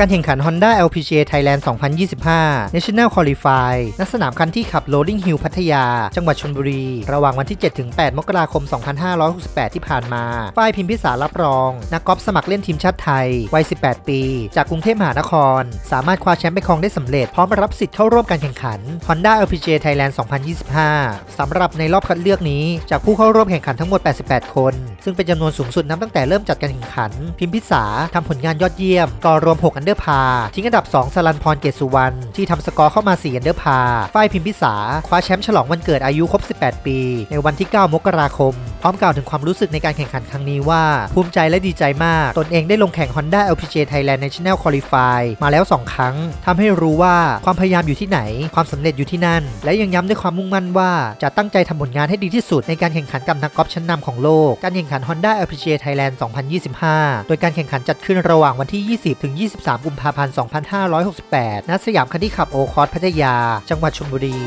การแข่งขัน Honda LPGA Thailand 2025 National Qualify ณ สนามคันที่ขับ Rolling Hill พัทยา จังหวัดชลบุรี ระหว่างวันที่ 7-8 มกราคม 2568 ที่ผ่านมา ฝ้ายพิมพิสารรับรอง นักกอล์ฟสมัครเล่นทีมชาติไทย วัย 18 ปี จากกรุงเทพมหานคร สามารถคว้าแชมป์ไปครองได้สำเร็จ พร้อมรับสิทธิ์เข้าร่วมการแข่งขัน Honda LPGA Thailand 2025 สำหรับในรอบคัดเลือกนี้ จากผู้เข้าร่วมแข่งขันทั้งหมด 88 คน ซึ่งเป็นจำนวนสูงสุดนับตั้งแต่เริ่มจัดการแข่งขัน พิมพิสาทำผลงานยอดเยี่ยมกอรวม 6 อันเดอร์พา ทิ้งอันดับ 2สลันพรเกตสุวรรณที่ทำสกอร์เข้ามา4อันเดอร์พา ฝ้ายพิมพิสา คว้าแชมป์ฉลองวันเกิดอายุครบ 18 ปี ในวันที่ 9 มกราคม พร้อมกล่าวถึงความรู้สึกในการแข่งขันครั้งนี้ว่า ภูมิใจและดีใจมาก ตนเองได้ลงแข่ง Honda LPGA Thailand National Qualify มาแล้ว 2 ครั้งทำให้รู้ว่าความพยายามอยู่ที่ไหน ความสำเร็จอยู่ที่นั่น และยังย้ำด้วยความมุ่งมั่นว่า จะตั้งใจทำผลงานให้ดีที่สุดในการแข่งขันกับนักกอล์ฟชั้นนำของโลก การแข่งขัน Honda LPGA Thailand 2025 โดยการแข่งขันจัดขึ้นระหว่างวันที่ 20ถึง23 กุมภาพันธ์ 2568 ณ สยามคันที่ขับโอคอร์สพัทยา จังหวัดชลบุรี